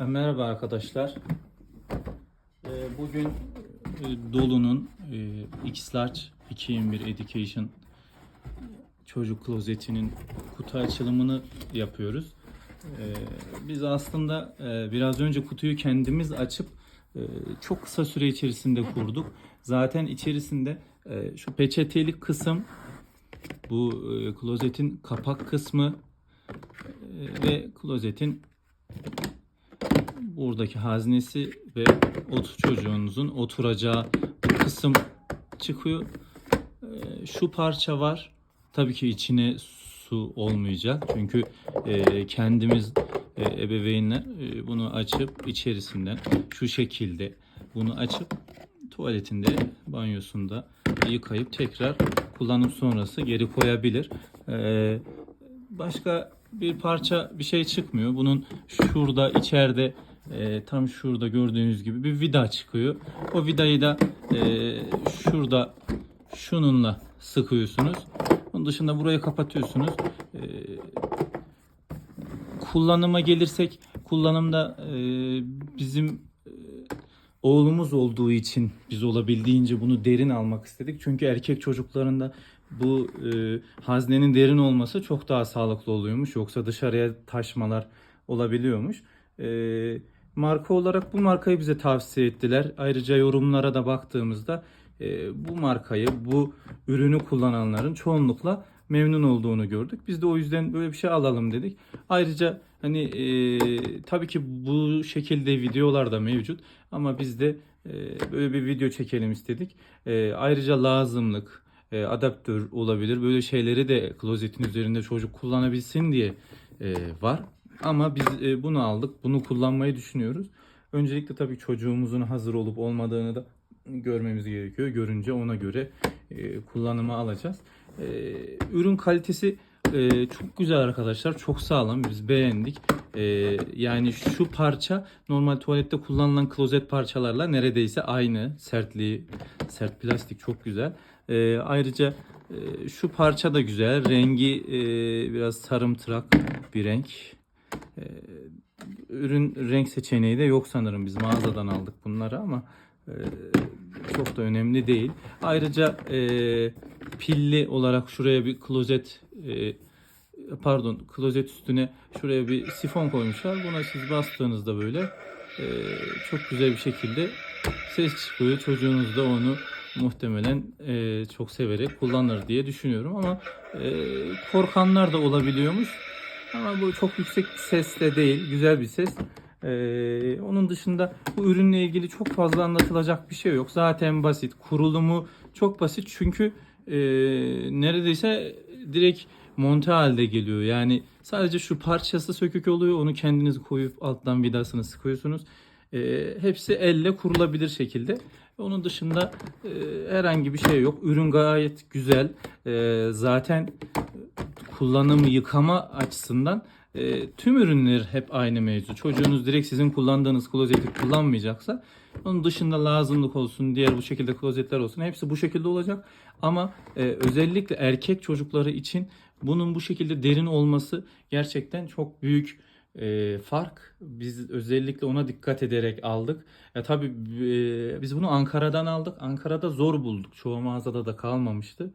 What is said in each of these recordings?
E, Merhaba arkadaşlar. E, Bugün e, Dolu'nun X-Large 221 Education çocuk klozetinin kutu açılımını yapıyoruz. Biz aslında biraz önce kutuyu kendimiz açıp çok kısa süre içerisinde kurduk. Zaten içerisinde şu peçetelik kısım bu klozetin kapak kısmı ve klozetin buradaki haznesi ve ot çocuğunuzun oturacağı kısım çıkıyor. Ee, Şu parça var. Tabii ki içine su olmayacak. Çünkü e, kendimiz e, ebeveynler e, bunu açıp içerisinden şu şekilde bunu açıp tuvaletinde, banyosunda yıkayıp tekrar kullanım sonrası geri koyabilir. Ee, başka bir parça bir şey çıkmıyor. Bunun şurada içeride e, tam şurada gördüğünüz gibi bir vida çıkıyor. O vidayı da e, şurada şununla sıkıyorsunuz. Onun dışında burayı kapatıyorsunuz. E, kullanıma gelirsek kullanımda e, bizim e, oğlumuz olduğu için biz olabildiğince bunu derin almak istedik. Çünkü erkek çocuklarında bu e, haznenin derin olması çok daha sağlıklı oluyormuş. Yoksa dışarıya taşmalar olabiliyormuş. E, marka olarak bu markayı bize tavsiye ettiler. Ayrıca yorumlara da baktığımızda e, bu markayı, bu ürünü kullananların çoğunlukla memnun olduğunu gördük. Biz de o yüzden böyle bir şey alalım dedik. Ayrıca hani e, tabii ki bu şekilde videolar da mevcut ama biz de e, böyle bir video çekelim istedik. E, ayrıca lazımlık, e, adaptör olabilir. Böyle şeyleri de klozetin üzerinde çocuk kullanabilsin diye e, var. Ama biz e, bunu aldık. Bunu kullanmayı düşünüyoruz. Öncelikle tabii çocuğumuzun hazır olup olmadığını da görmemiz gerekiyor. Görünce ona göre e, kullanıma alacağız. E, ürün kalitesi çok güzel arkadaşlar. Çok sağlam. Biz beğendik. Yani şu parça normal tuvalette kullanılan klozet parçalarla neredeyse aynı. Sertliği, sert plastik çok güzel. Ayrıca şu parça da güzel. Rengi biraz sarımtırak bir renk. Ürün renk seçeneği de yok sanırım. Biz mağazadan aldık bunları ama e, çok da önemli değil. Ayrıca e, pilli olarak şuraya bir klozet e, pardon klozet üstüne şuraya bir sifon koymuşlar. Buna siz bastığınızda böyle e, çok güzel bir şekilde ses çıkıyor. Çocuğunuz da onu muhtemelen e, çok severek kullanır diye düşünüyorum ama e, korkanlar da olabiliyormuş. Ama bu çok yüksek bir ses de değil. Güzel bir ses. Ee, onun dışında bu ürünle ilgili çok fazla anlatılacak bir şey yok. Zaten basit. Kurulumu çok basit çünkü e, neredeyse direkt monte halde geliyor. Yani sadece şu parçası sökük oluyor. Onu kendiniz koyup alttan vidasını sıkıyorsunuz. E, hepsi elle kurulabilir şekilde. Onun dışında e, herhangi bir şey yok. Ürün gayet güzel. E, zaten kullanım yıkama açısından e, tüm ürünler hep aynı mevzu. Çocuğunuz direkt sizin kullandığınız klozeti kullanmayacaksa onun dışında lazımlık olsun, diğer bu şekilde klozetler olsun hepsi bu şekilde olacak. Ama e, özellikle erkek çocukları için bunun bu şekilde derin olması gerçekten çok büyük e, fark. Biz özellikle ona dikkat ederek aldık. Ya tabii e, biz bunu Ankara'dan aldık. Ankara'da zor bulduk. Çoğu mağazada da kalmamıştı.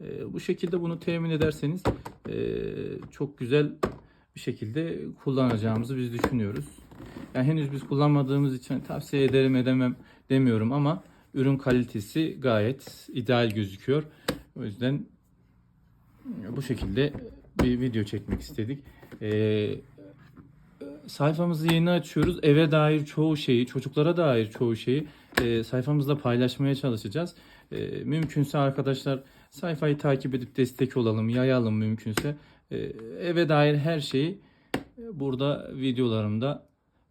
E, bu şekilde bunu temin ederseniz e, çok güzel bir şekilde kullanacağımızı biz düşünüyoruz. Yani henüz biz kullanmadığımız için tavsiye ederim edemem demiyorum ama ürün kalitesi gayet ideal gözüküyor. O yüzden bu şekilde bir video çekmek istedik. Ee, sayfamızı yeni açıyoruz. Eve dair çoğu şeyi, çocuklara dair çoğu şeyi e, sayfamızda paylaşmaya çalışacağız. E, mümkünse arkadaşlar sayfayı takip edip destek olalım, yayalım mümkünse. E, eve dair her şeyi e, burada videolarımda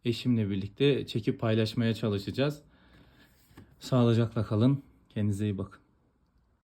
eşimle birlikte çekip paylaşmaya çalışacağız. Sağlıcakla kalın. Kendinize iyi bakın.